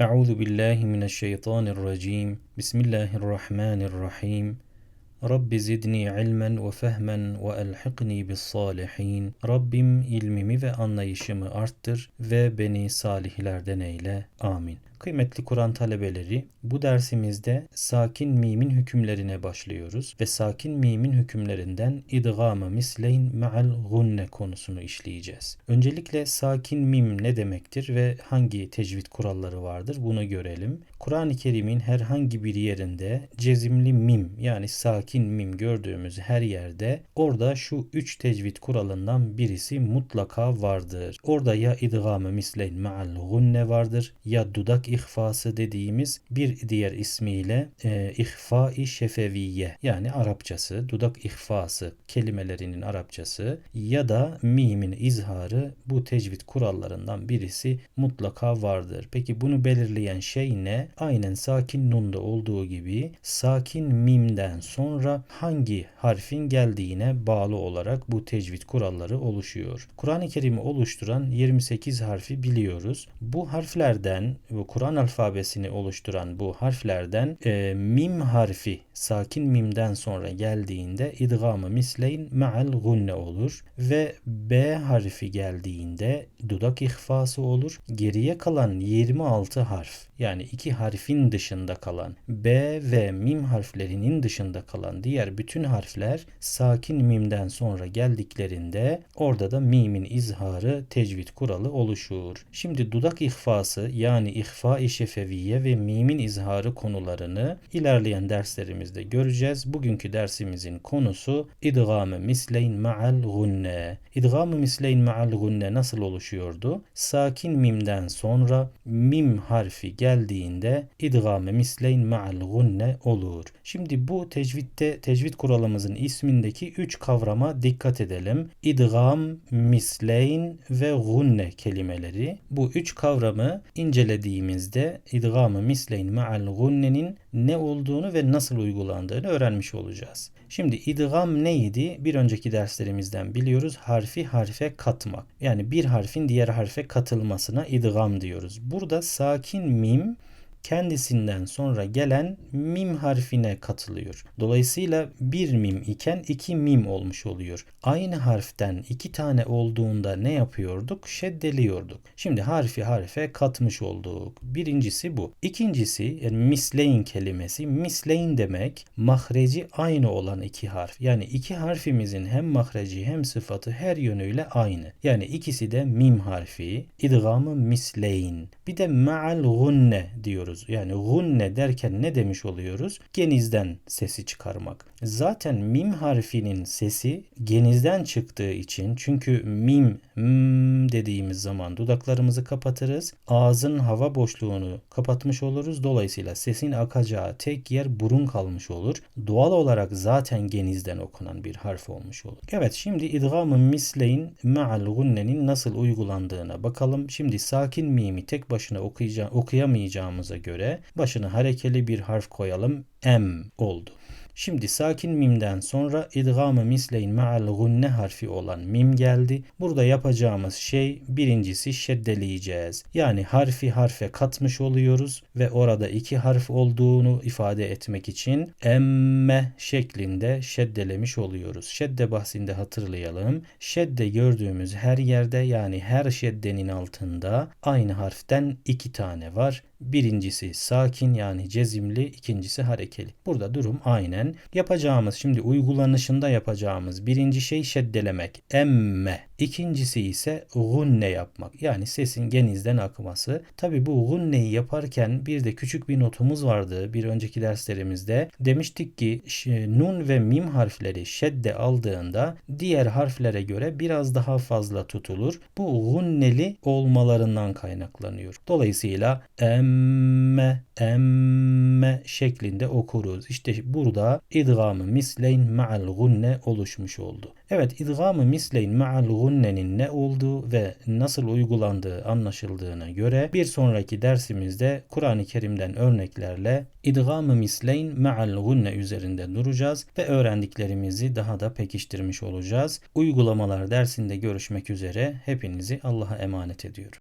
أعوذ بالله من الشيطان الرجيم بسم الله الرحمن الرحيم رب زدني علما وفهما وألحقني بالصالحين رب إلمي ve anlayışımı arttır ve صالح salihlerden eyle. Amin. Kıymetli Kur'an talebeleri, bu dersimizde sakin mimin hükümlerine başlıyoruz ve sakin mimin hükümlerinden idgamı misleyn ma'al gunne konusunu işleyeceğiz. Öncelikle sakin mim ne demektir ve hangi tecvid kuralları vardır bunu görelim. Kur'an-ı Kerim'in herhangi bir yerinde cezimli mim yani sakin mim gördüğümüz her yerde orada şu üç tecvid kuralından birisi mutlaka vardır. Orada ya idgamı misleyn ma'al gunne vardır ya dudak ihfası dediğimiz bir diğer ismiyle e, ihfa-i şefeviye yani Arapçası dudak ihfası kelimelerinin Arapçası ya da mimin izharı bu tecvid kurallarından birisi mutlaka vardır. Peki bunu belirleyen şey ne? Aynen sakin nunda olduğu gibi sakin mimden sonra hangi harfin geldiğine bağlı olarak bu tecvid kuralları oluşuyor. Kur'an-ı Kerim'i oluşturan 28 harfi biliyoruz. Bu harflerden ve Kur'an Kur'an alfabesini oluşturan bu harflerden e, mim harfi sakin mimden sonra geldiğinde idgamı misleyn ma'al gunne olur ve B harfi geldiğinde dudak ihfası olur. Geriye kalan 26 harf yani iki harfin dışında kalan B ve mim harflerinin dışında kalan diğer bütün harfler sakin mimden sonra geldiklerinde orada da mimin izharı tecvid kuralı oluşur. Şimdi dudak ihfası yani ihfa-i şefeviye ve mimin izharı konularını ilerleyen derslerimizde göreceğiz. Bugünkü dersimizin konusu idgamı misleyn ma'al gunne. İdgamı misleyn ma'al gunne nasıl oluşuyordu? Sakin mimden sonra mim harfi geldiğinde idgame misleyn ma'al gunne olur. Şimdi bu tecvidde tecvid kuralımızın ismindeki üç kavrama dikkat edelim. İdgam, misleyn ve gunne kelimeleri. Bu üç kavramı incelediğimizde idgamı misleyn ma'al gunnenin ne olduğunu ve nasıl uygulandığını öğrenmiş olacağız. Şimdi idgam neydi? Bir önceki derslerimizden biliyoruz. Harfi harfe katmak. Yani bir harfin diğer harfe katılmasına idgam diyoruz. Burada sakin mim kendisinden sonra gelen mim harfine katılıyor. Dolayısıyla bir mim iken iki mim olmuş oluyor. Aynı harften iki tane olduğunda ne yapıyorduk? Şeddeliyorduk. Şimdi harfi harfe katmış olduk. Birincisi bu. İkincisi yani misleyn kelimesi. Misleyn demek mahreci aynı olan iki harf. Yani iki harfimizin hem mahreci hem sıfatı her yönüyle aynı. Yani ikisi de mim harfi. İdgamı misleyn. Bir de ma'al gunne diyoruz diyoruz. Yani gunne derken ne demiş oluyoruz? Genizden sesi çıkarmak. Zaten mim harfinin sesi genizden çıktığı için çünkü mim mm dediğimiz zaman dudaklarımızı kapatırız. Ağzın hava boşluğunu kapatmış oluruz. Dolayısıyla sesin akacağı tek yer burun kalmış olur. Doğal olarak zaten genizden okunan bir harf olmuş olur. Evet şimdi idgamı misleyin ma'al gunnenin nasıl uygulandığına bakalım. Şimdi sakin mimi tek başına okuyamayacağımıza göre başına harekeli bir harf koyalım. M oldu. Şimdi sakin mimden sonra idgamı misleyn ma'al gunne harfi olan mim geldi. Burada yapacağımız şey birincisi şeddeleyeceğiz. Yani harfi harfe katmış oluyoruz ve orada iki harf olduğunu ifade etmek için emme şeklinde şeddelemiş oluyoruz. Şedde bahsinde hatırlayalım. Şedde gördüğümüz her yerde yani her şeddenin altında aynı harften iki tane var. Birincisi sakin yani cezimli, ikincisi harekeli. Burada durum aynen. Yapacağımız şimdi uygulanışında yapacağımız birinci şey şeddelemek. Emme. İkincisi ise gunne yapmak. Yani sesin genizden akması. Tabi bu gunneyi yaparken bir de küçük bir notumuz vardı bir önceki derslerimizde. Demiştik ki nun ve mim harfleri şedde aldığında diğer harflere göre biraz daha fazla tutulur. Bu gunneli olmalarından kaynaklanıyor. Dolayısıyla em emme emme şeklinde okuruz. İşte burada idgamı misleyn ma'al gunne oluşmuş oldu. Evet idgamı misleyn ma'al gunnenin ne olduğu ve nasıl uygulandığı anlaşıldığına göre bir sonraki dersimizde Kur'an-ı Kerim'den örneklerle idgamı misleyn ma'al gunne üzerinde duracağız ve öğrendiklerimizi daha da pekiştirmiş olacağız. Uygulamalar dersinde görüşmek üzere. Hepinizi Allah'a emanet ediyorum.